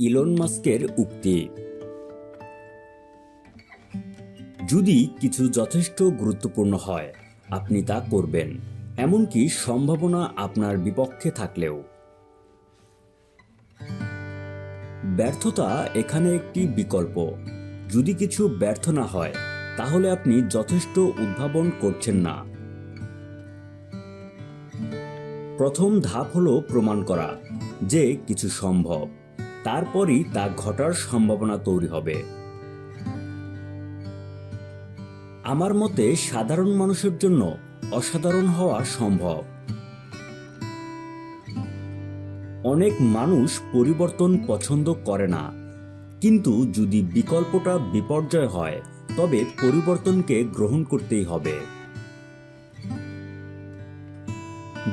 Elon মাস্কের উক্তি। যদি কিছু যথেষ্ট গুরুত্বপূর্ণ হয়, আপনি তা করবেন, এমনকি সম্ভাবনা আপনার বিপক্ষে থাকলেও। ব্যর্থতা এখানে একটি বিকল্প। যদি কিছু ব্যর্থ না হয়, তাহলে আপনি যথেষ্ট উদ্ভাবন করছেন না। প্রথম ধাপ হলো প্রমাণ করা, যে কিছু সম্ভব। তারপরই তা ঘটার সম্ভাবনা তৈরি হবে। আমার মতে সাধারণ মানুষের জন্য অসাধারণ হওয়া সম্ভব। অনেক মানুষ পরিবর্তন পছন্দ করে না। কিন্তু যদি বিকল্পটা বিপর্যয় হয়, তবে পরিবর্তনকে গ্রহণ করতেই হবে।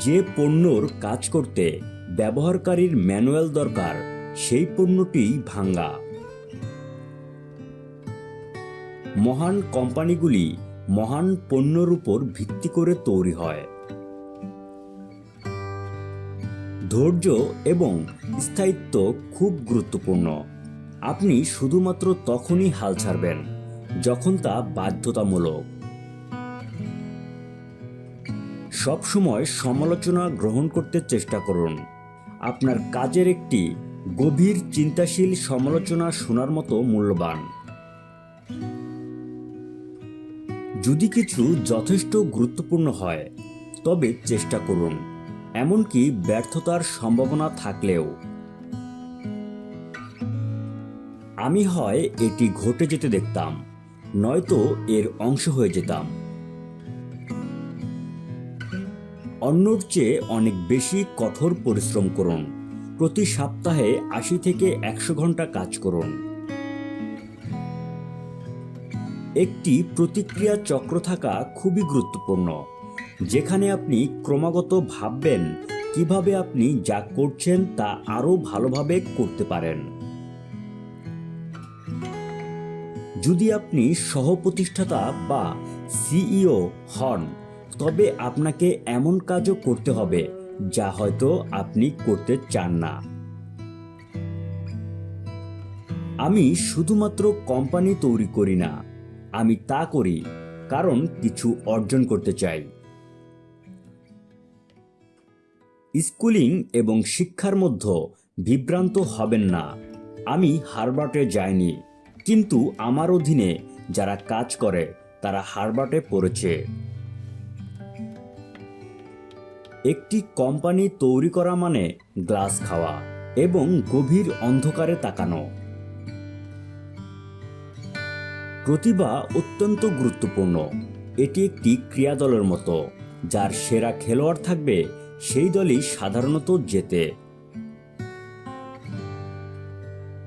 যে পণ্যর কাজ করতে ব্যবহারকারীর ম্যানুয়াল দরকার সেই পণ্যটি ভাঙ্গা। মহান কোম্পানিগুলি মহান পণ্যর উপর ভিত্তি করে তৈরি হয়। ধৈর্য এবং স্থায়িত্ব খুব গুরুত্বপূর্ণ। আপনি শুধুমাত্র তখনই হাল ছাড়বেন যখন তা বাধ্যতামূলক। সবসময় সমালোচনা গ্রহণ করতে চেষ্টা করুন। আপনার কাজের একটি গভীর চিন্তাশীল সমালোচনা শোনার মতো মূল্যবান। যদি কিছু যথেষ্ট গুরুত্বপূর্ণ হয়, তবে চেষ্টা করুন, এমনকি ব্যর্থতার সম্ভাবনা থাকলেও। আমি হয় এটি ঘটে যেতে দেখতাম, নয়তো এর অংশ হয়ে যেতাম। অন্যর চেয়ে অনেক বেশি কঠোর পরিশ্রম করুন। প্রতি সপ্তাহে আশি থেকে একশো ঘণ্টা কাজ করুন। একটি প্রতিক্রিয়া চক্র থাকা খুবই গুরুত্বপূর্ণ, যেখানে আপনি ক্রমাগত ভাববেন কীভাবে আপনি যা করছেন তা আরও ভালোভাবে করতে পারেন। যদি আপনি সহপ্রতিষ্ঠাতা বা সিইও হন, তবে আপনাকে এমন কাজও করতে হবে যা হয়তো আপনি করতে চান না। আমি শুধুমাত্র কোম্পানি তৈরি করি না, আমি তা করি কারণ কিছু অর্জন করতে চাই। স্কুলিং এবং শিক্ষার মধ্যে বিভ্রান্ত হবেন না, আমি হারবার্টে যাইনি, কিন্তু আমার অধীনে যারা কাজ করে, তারা হারবার্টে পড়েছে। একটি কোম্পানি তৈরি করা মানে গ্লাস খাওয়া এবং গভীর অন্ধকারে তাকানো। প্রতিভা অত্যন্ত গুরুত্বপূর্ণ। এটি একটি ক্রিয়াদলের মতো, যার সেরা খেলোয়াড় থাকবে সেই দলই সাধারণত জেতে।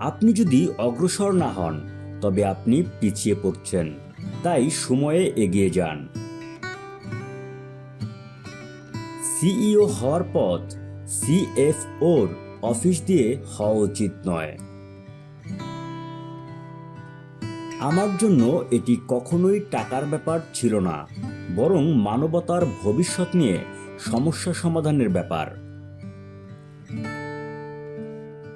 আপনি যদি অগ্রসর না হন, তবে আপনি পিছিয়ে পড়ছেন, তাই সময়ে এগিয়ে যান। সিইও হওয়ার পথ সিএফওর অফিস দিয়ে হওয়া উচিত নয়। আমার জন্য এটি কখনোই টাকার ব্যাপার ছিল না, বরং মানবতার ভবিষ্যৎ নিয়ে সমস্যা সমাধানের ব্যাপার।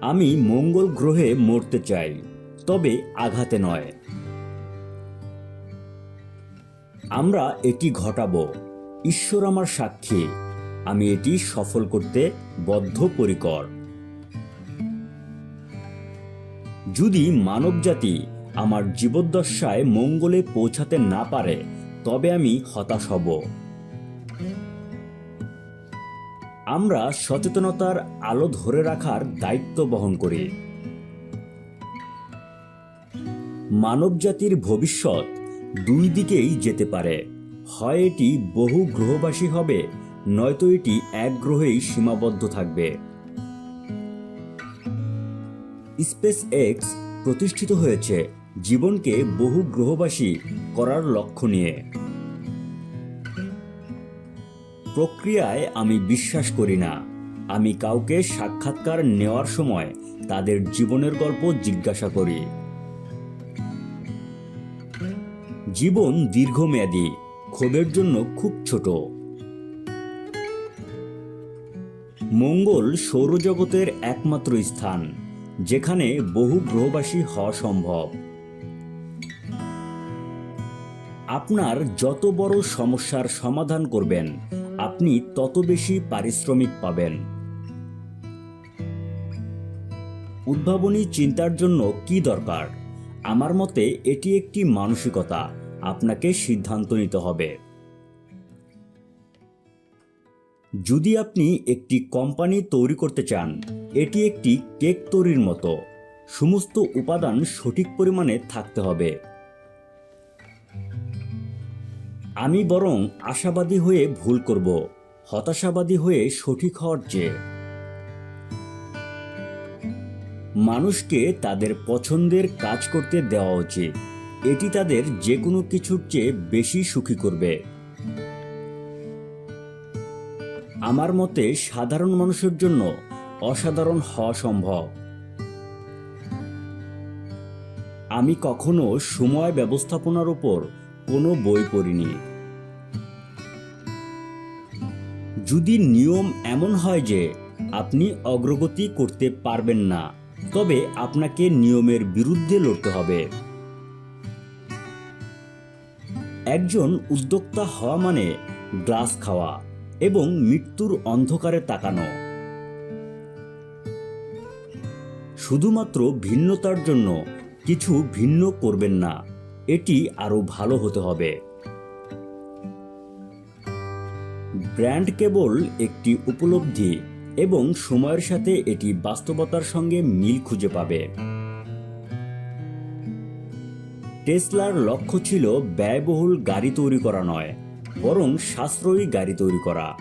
আমি মঙ্গল গ্রহে মরতে চাই, তবে আঘাতে নয়। আমরা এটি ঘটাবো, ঈশ্বর আমার সাক্ষী। আমি এটি সফল করতে বদ্ধপরিকর। যদি মানবজাতি আমার জীবদ্দশায় মঙ্গলে পৌঁছাতে না পারে, তবে আমি হতাশ হব। আমরা সচেতনতার আলো ধরে রাখার দায়িত্ব বহন করি। মানবজাতির ভবিষ্যৎ দুই দিকেই যেতে পারে। হয় এটি বহু গ্রহবাসী হবে নয়তো এটি এক গ্রহেই সীমাবদ্ধ থাকবে। স্পেস এক্স প্রতিষ্ঠিত হয়েছে জীবনকে বহু গ্রহবাসী করার লক্ষ্য নিয়ে। প্রক্রিয়ায় আমি বিশ্বাস করি না। আমি কাউকে সাক্ষাৎকার নেওয়ার সময় তাদের জীবনের গল্প জিজ্ঞাসা করি। জীবন দীর্ঘমেয়াদী, ক্ষোভের জন্য খুব ছোট। মঙ্গল সৌরজগতের একমাত্র স্থান, যেখানে বহু গ্রহবাসী হওয়া সম্ভব। আপনার যত বড় সমস্যার সমাধান করবেন, আপনি তত বেশি পারিশ্রমিক পাবেন। উদ্ভাবনী চিন্তার জন্য কি দরকার? আমার মতে এটি একটি মানসিকতা, আপনাকে সিদ্ধান্ত নিতে হবে। যদি আপনি একটি কোম্পানি তৈরি করতে চান, এটি একটি কেক তৈরির মতো। সমস্ত উপাদান সঠিক পরিমাণে থাকতে হবে। আমি বরং আশাবাদী হয়ে ভুল করব, হতাশাবাদী হয়ে সঠিক হওয়ার চেয়ে। মানুষকে তাদের পছন্দের কাজ করতে দেওয়া উচিত। এটি তাদের যে কোনো কিছুর চেয়ে বেশি সুখী করবে। আমার মতে সাধারণ মানুষের জন্য অসাধারণ হওয়া সম্ভব। আমি কখনো সময় ব্যবস্থাপনার উপর কোনো বই পড়িনি। যদি নিয়ম এমন হয় যে আপনি অগ্রগতি করতে পারবেন না, তবে আপনাকে নিয়মের বিরুদ্ধে লড়তে হবে। একজন উদ্যোক্তা হওয়া মানে গ্লাস খাওয়া। এবং মৃত্যুর অন্ধকারে তাকানো। শুধুমাত্র ভিন্নতার জন্য কিছু ভিন্ন করবেন না, এটি আরও ভালো হতে হবে। ব্র্যান্ড কেবল একটি উপলব্ধি এবং সময়ের সাথে এটি বাস্তবতার সঙ্গে মিল খুঁজে পাবে। টেসলার লক্ষ্য ছিল ব্যয়বহুল গাড়ি তৈরি করা নয় বরং সাশ্রয়ী গাড়ি তৈরি করা।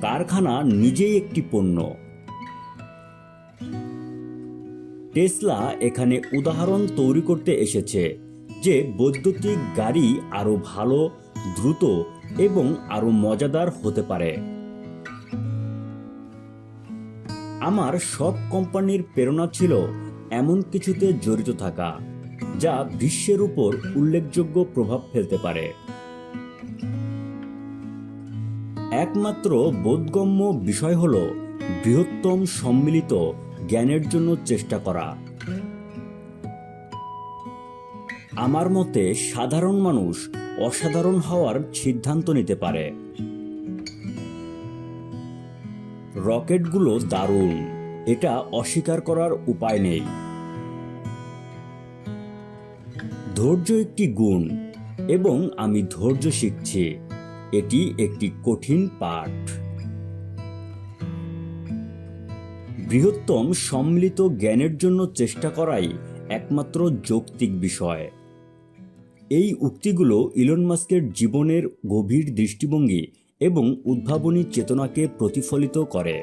কারখানা নিজেই একটি পণ্য। টেসলা এখানে উদাহরণ তৈরি করতে এসেছে যে বৈদ্যুতিক গাড়ি আরও ভালো, দ্রুত এবং আরও মজাদার হতে পারে। আমার সব কোম্পানির প্রেরণা ছিল এমন কিছুতে জড়িত থাকা। যা বিশ্বের উপর উল্লেখযোগ্য প্রভাব ফেলতে পারে। একমাত্র বোধগম্য বিষয় হল বৃহত্তম সম্মিলিত জ্ঞানের জন্য চেষ্টা করা। আমার মতে সাধারণ মানুষ অসাধারণ হওয়ার সিদ্ধান্ত নিতে পারে। রকেটগুলো দারুণ, এটা অস্বীকার করার উপায় নেই। ধৈর্য একটি গুণ এবং আমি ধৈর্য শিখছি। এটি একটি কঠিন পাঠ। বৃহত্তম সম্মিলিত জ্ঞানের জন্য চেষ্টা করাই একমাত্র যৌক্তিক বিষয়। এই উক্তিগুলো ইলন মাস্কের জীবনের গভীর দৃষ্টিভঙ্গি এবং উদ্ভাবনী চেতনাকে প্রতিফলিত করে।